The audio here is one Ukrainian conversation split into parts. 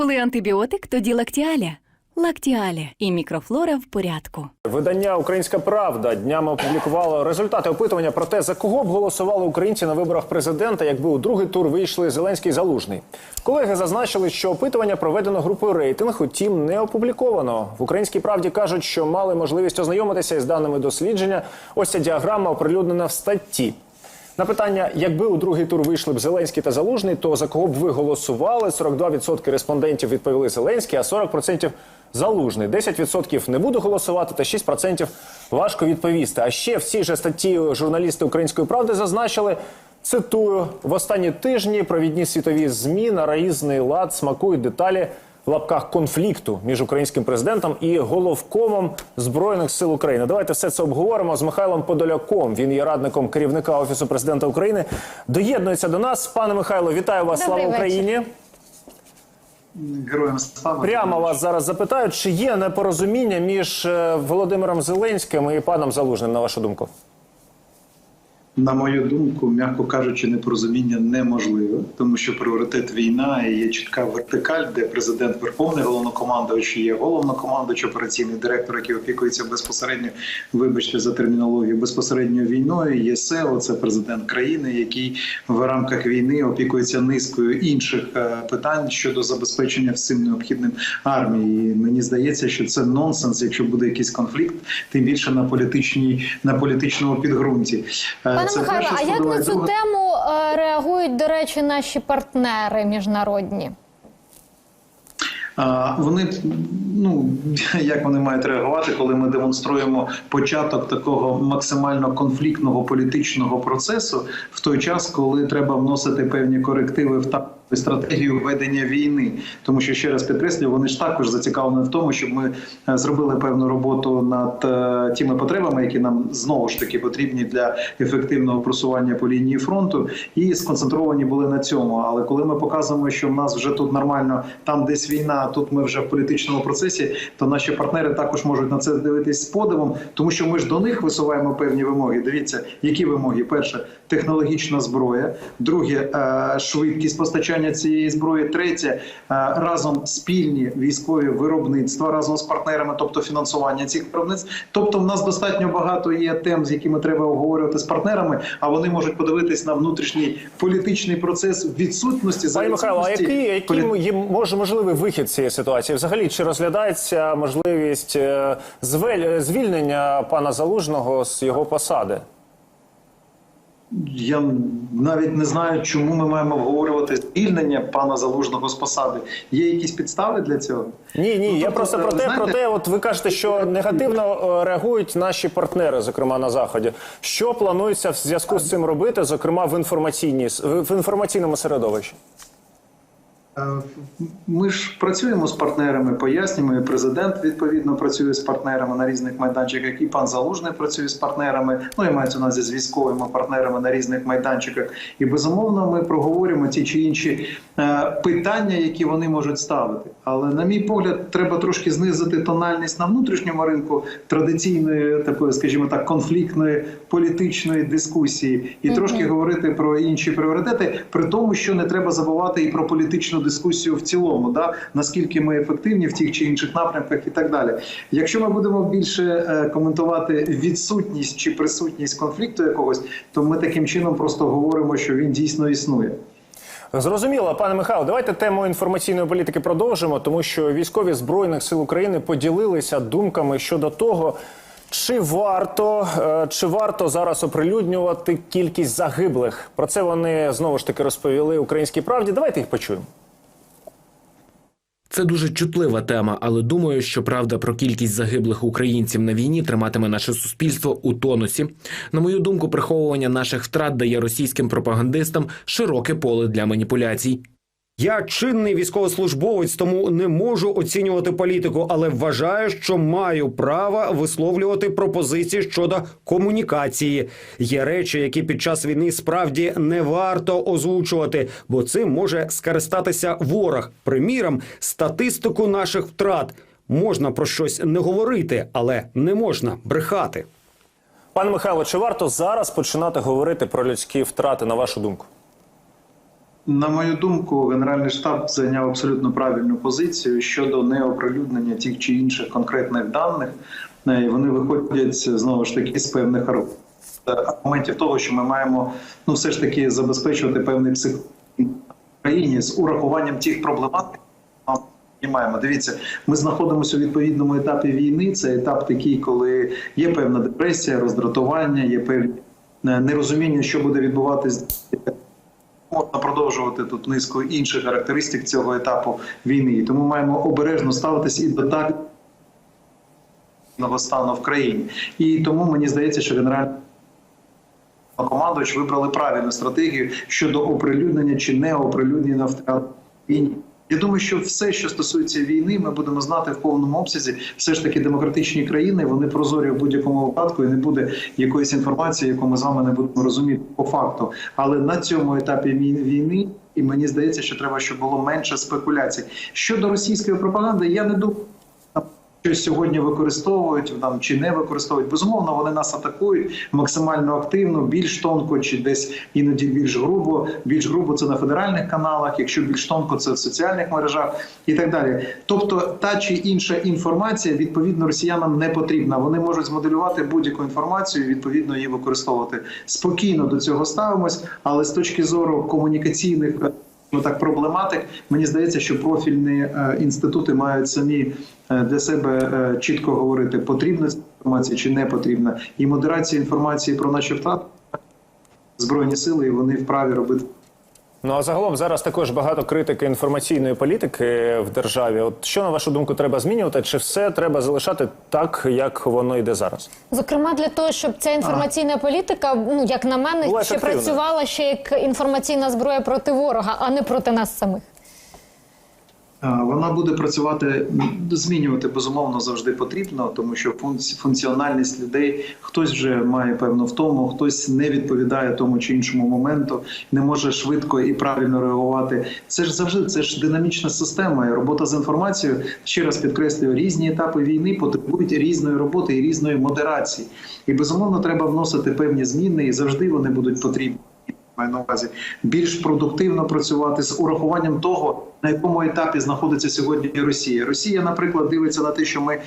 Коли антибіотик, тоді лактіаля. Лактіаля і мікрофлора в порядку. Видання Українська Правда днями опублікувало результати опитування про те, за кого б голосували українці на виборах президента, якби у другий тур вийшли Зеленський Залужний. Колеги зазначили, що опитування проведено групою рейтинг, утім не опубліковано. В Українській правді кажуть, що мали можливість ознайомитися із даними дослідження. Ось ця діаграма оприлюднена в статті. На питання, якби у другий тур вийшли б Зеленський та Залужний, то за кого б ви голосували? 42% респондентів відповіли Зеленський, а 40% Залужний. 10% не буду голосувати, та 6% важко відповісти. А ще в цій же статті журналісти Української правди зазначили. Цитую в останні тижні провідні світові змі на різний лад смакують деталі в лапках конфлікту між українським президентом і головкомом збройних сил України. Давайте все це обговоримо з Михайлом Подоляком. Він є радником керівника офісу президента України. Доєднується до нас. Пане Михайло, вітаю вас! Добрий Слава вечір. Україні! Героям слава. Прямо вас зараз запитають, чи є непорозуміння між е, Володимиром Зеленським і паном Залужним, на вашу думку? На мою думку, м'яко кажучи, непорозуміння неможливе, тому що пріоритет війна і є чітка вертикаль, де президент Верховний головнокомандувач є головнокомандувач, операційний директор, який опікується безпосередньо, вибачте за термінологію, безпосередньо війною. Є СЕО, це президент країни, який в рамках війни опікується низкою інших е, питань щодо забезпечення всім необхідним армії. І мені здається, що це нонсенс, якщо буде якийсь конфлікт, тим більше на політичній на політичному підґрунті. Е, Пане Михайло, а як на цю тему е, реагують, до речі, наші партнери міжнародні? Вони ну як вони мають реагувати, коли ми демонструємо початок такого максимально конфліктного політичного процесу в той час, коли треба вносити певні корективи в та стратегію ведення війни, тому що ще раз підкреслюю, вони ж також зацікавлені в тому, щоб ми е, зробили певну роботу над е, тими потребами, які нам знову ж таки потрібні для ефективного просування по лінії фронту, і сконцентровані були на цьому. Але коли ми показуємо, що в нас вже тут нормально, там десь війна, а тут ми вже в політичному процесі, то наші партнери також можуть на це дивитись з подивом, тому що ми ж до них висуваємо певні вимоги. Дивіться, які вимоги: перше технологічна зброя, друге е, швидкість постачання цієї зброї, третє е, разом спільні військові виробництва разом з партнерами, тобто фінансування цих виробництв. Тобто, в нас достатньо багато є тем, з якими треба обговорювати з партнерами, а вони можуть подивитись на внутрішній політичний процес відсутності за Михайло, а який, який полі- є може можливий вихід цієї ситуації? Взагалі, чи розглядається можливість е, звель- звільнення пана Залужного з його посади? Я навіть не знаю, чому ми маємо обговорювати звільнення пана залужного з посади. Є якісь підстави для цього? Ні, ні, Ну, я тобто, просто про те, знаєте- про те, от ви кажете, що негативно е, реагують наші партнери, зокрема на заході. Що планується в зв'язку з цим робити, зокрема в інформаційній в інформаційному середовищі? Е, Ми ж працюємо з партнерами, пояснюємо. і Президент відповідно працює з партнерами на різних майданчиках. І пан Залужний працює з партнерами. Ну і мається на увазі з військовими партнерами на різних майданчиках. І безумовно, ми проговоримо ті чи інші е, питання, які вони можуть ставити. Але на мій погляд, треба трошки знизити тональність на внутрішньому ринку традиційної, такої, скажімо так, конфліктної політичної дискусії, і трошки говорити про інші пріоритети, при тому, що не треба забувати і про політичну дискусію в цілому, да наскільки ми ефективні в тих чи інших напрямках, і так далі. Якщо ми будемо більше е, коментувати відсутність чи присутність конфлікту якогось, то ми таким чином просто говоримо, що він дійсно існує. Зрозуміло, пане Михайло, давайте тему інформаційної політики продовжимо, тому що військові збройних сил України поділилися думками щодо того, чи варто е, чи варто зараз оприлюднювати кількість загиблих. Про це вони знову ж таки розповіли українській правді. Давайте їх почуємо. Це дуже чутлива тема, але думаю, що правда про кількість загиблих українців на війні триматиме наше суспільство у тонусі. На мою думку, приховування наших втрат дає російським пропагандистам широке поле для маніпуляцій. Я чинний військовослужбовець, тому не можу оцінювати політику, але вважаю, що маю право висловлювати пропозиції щодо комунікації. Є речі, які під час війни справді не варто озвучувати, бо цим може скористатися ворог. Приміром, статистику наших втрат можна про щось не говорити, але не можна брехати. Пане Михайло, чи варто зараз починати говорити про людські втрати, на вашу думку? На мою думку, Генеральний штаб зайняв абсолютно правильну позицію щодо неоприлюднення тих чи інших конкретних даних. Е, Вони виходять знову ж таки з певних аргументів того, що ми маємо ну все ж таки забезпечувати певний псих країні з урахуванням тих проблематик. Піднімаємо. Дивіться, ми знаходимося у відповідному етапі війни. Це етап такий, коли є певна депресія, роздратування, є певні е, нерозуміння, що буде відбуватись можна продовжувати тут низку інших характеристик цього етапу війни. І тому маємо обережно ставитися і до так стану в країні. І тому мені здається, що генеральний командувач вибрали правильну стратегію щодо оприлюднення чи не оприлюднення в війні. Я думаю, що все, що стосується війни, ми будемо знати в повному обсязі. Все ж таки, демократичні країни вони прозорі в будь-якому випадку, і не буде якоїсь інформації, яку ми з вами не будемо розуміти по факту. Але на цьому етапі війни, і мені здається, що треба, щоб було менше спекуляцій щодо російської пропаганди. Я не думаю. Що сьогодні використовують там чи не використовують безумовно, вони нас атакують максимально активно, більш тонко, чи десь іноді більш грубо. Більш грубо це на федеральних каналах, якщо більш тонко, це в соціальних мережах і так далі. Тобто, та чи інша інформація відповідно росіянам не потрібна. Вони можуть змоделювати будь-яку інформацію, відповідно її використовувати. Спокійно до цього ставимось, але з точки зору комунікаційних. Ну так проблематик. Мені здається, що профільні е, інститути мають самі е, для себе е, чітко говорити, потрібна ця інформація чи не потрібна. І модерація інформації про наші втрати збройні сили, вони вправі робити. Ну а загалом зараз також багато критики інформаційної політики в державі. От що на вашу думку треба змінювати? Чи все треба залишати так, як воно йде зараз? Зокрема, для того, щоб ця інформаційна політика, ну як на мене, Була ще ефективна. працювала ще як інформаційна зброя проти ворога, а не проти нас самих. Вона буде працювати, змінювати безумовно завжди потрібно, тому що функці- функціональність людей хтось вже має певну втому, хтось не відповідає тому чи іншому моменту, не може швидко і правильно реагувати. Це ж завжди це ж динамічна система. І робота з інформацією ще раз підкреслюю, різні етапи війни потребують різної роботи і різної модерації. І безумовно треба вносити певні зміни, і завжди вони будуть потрібні маю на увазі більш продуктивно працювати з урахуванням того, на якому етапі знаходиться сьогодні Росія. Росія, наприклад, дивиться на те, що ми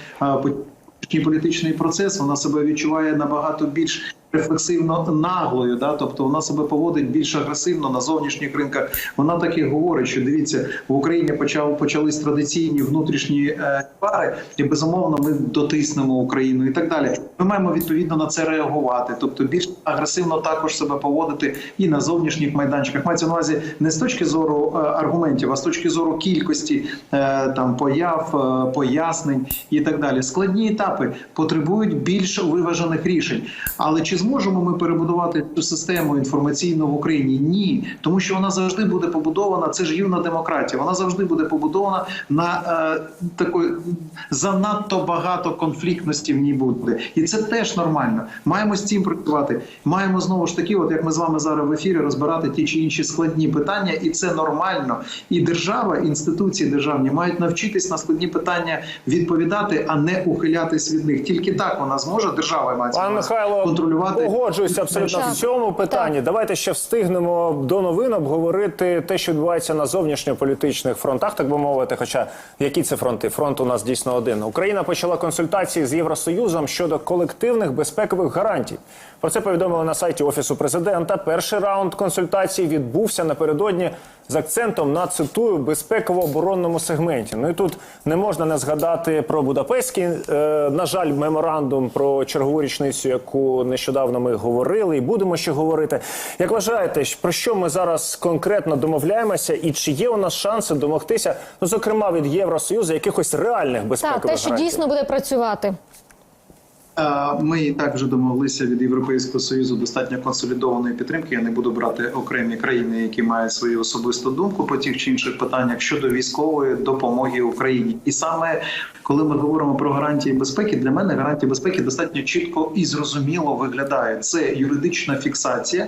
політичний процес, вона себе відчуває набагато більш рефлексивно наглою, да, тобто вона себе поводить більш агресивно на зовнішніх ринках. Вона так і говорить, що дивіться, в Україні почав почались традиційні внутрішні е, пари, і безумовно ми дотиснемо Україну і так далі. Ми маємо відповідно на це реагувати, тобто більш агресивно також себе поводити і на зовнішніх майданчиках. Мається на увазі не з точки зору е, аргументів, а з точки зору кількості е, там появ, е, пояснень і так далі. Складні етапи потребують більш виважених рішень. Але чи зможемо ми перебудувати цю систему інформаційну в Україні? Ні, тому що вона завжди буде побудована. Це ж юна демократія. Вона завжди буде побудована на е, такої занадто багато конфліктності в ній буде, і це теж нормально. Маємо з цим працювати. Маємо знову ж таки, от як ми з вами зараз в ефірі, розбирати ті чи інші складні питання, і це нормально. І держава, інституції державні мають навчитись на складні питання відповідати, а не ухилятись від них. Тільки так вона зможе держава має контролювати. Погоджуюся абсолютно в цьому питанні. Давайте ще встигнемо до новин обговорити те, що відбувається на зовнішньополітичних фронтах, так би мовити. Хоча які це фронти? Фронт у нас дійсно один. Україна почала консультації з Євросоюзом щодо колективних безпекових гарантій. Про це повідомили на сайті офісу президента. Перший раунд консультацій відбувся напередодні з акцентом на цитую безпеково-оборонному сегменті. Ну і тут не можна не згадати про Будапештський, е, на жаль, меморандум про чергову річницю, яку нещодавно ми говорили, і будемо ще говорити. Як вважаєте, про що ми зараз конкретно домовляємося, і чи є у нас шанси домогтися, ну зокрема від Євросоюзу, якихось реальних безпекових Так, те, що гарантій? дійсно буде працювати. Е, Ми і так вже домоглися від Європейського союзу достатньо консолідованої підтримки. Я не буду брати окремі країни, які мають свою особисту думку по тих чи інших питаннях щодо військової допомоги Україні. І саме коли ми говоримо про гарантії безпеки, для мене гарантії безпеки достатньо чітко і зрозуміло виглядають. Це юридична фіксація.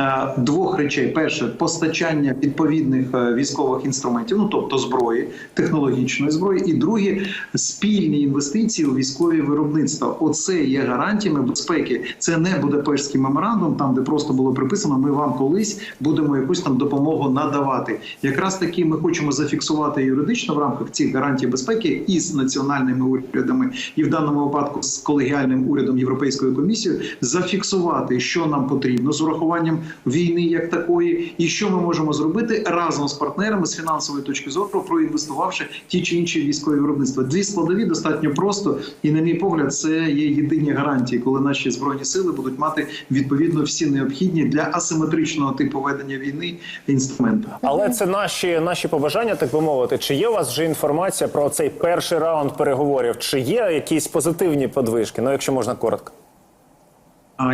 Е, двох речей: перше постачання відповідних е, військових інструментів, ну тобто зброї, технологічної зброї, і друге спільні інвестиції у військові виробництва. Оце є гарантіями безпеки. Це не Будапештський меморандум, там де просто було приписано, ми вам колись будемо якусь там допомогу надавати. Якраз таки ми хочемо зафіксувати юридично в рамках цих гарантій безпеки із національними урядами, і в даному випадку з колегіальним урядом Європейської комісії зафіксувати, що нам потрібно з урахуванням війни як такої, і що ми можемо зробити разом з партнерами з фінансової точки зору, проінвестувавши ті чи інші військові виробництва. Дві складові достатньо просто, і на мій погляд, це є єдині гарантії, коли наші збройні сили будуть мати відповідно всі необхідні для асиметричного типу ведення війни інструменти. Але це наші наші побажання, так би мовити. Чи є у вас вже інформація про цей перший раунд переговорів? Чи є якісь позитивні подвижки? Ну, якщо можна коротко.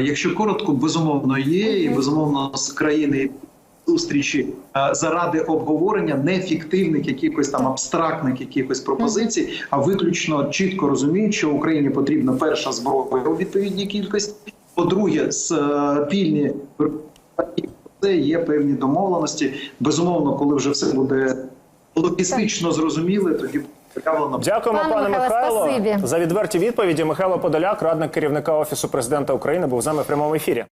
Якщо коротко, безумовно є, і безумовно з країни зустрічі е, заради обговорення нефіктивних якихось там абстрактних якихось пропозицій, а виключно чітко розуміють, що Україні потрібна перша зброя у відповідній кількості. По-друге, спільні це є певні домовленості. Безумовно, коли вже все буде логістично зрозуміле, тоді Дякуємо, Пане пане Михайло, спасибі. за відверті відповіді. Михайло Подоляк, радник керівника офісу президента України, був з нами в прямому ефірі.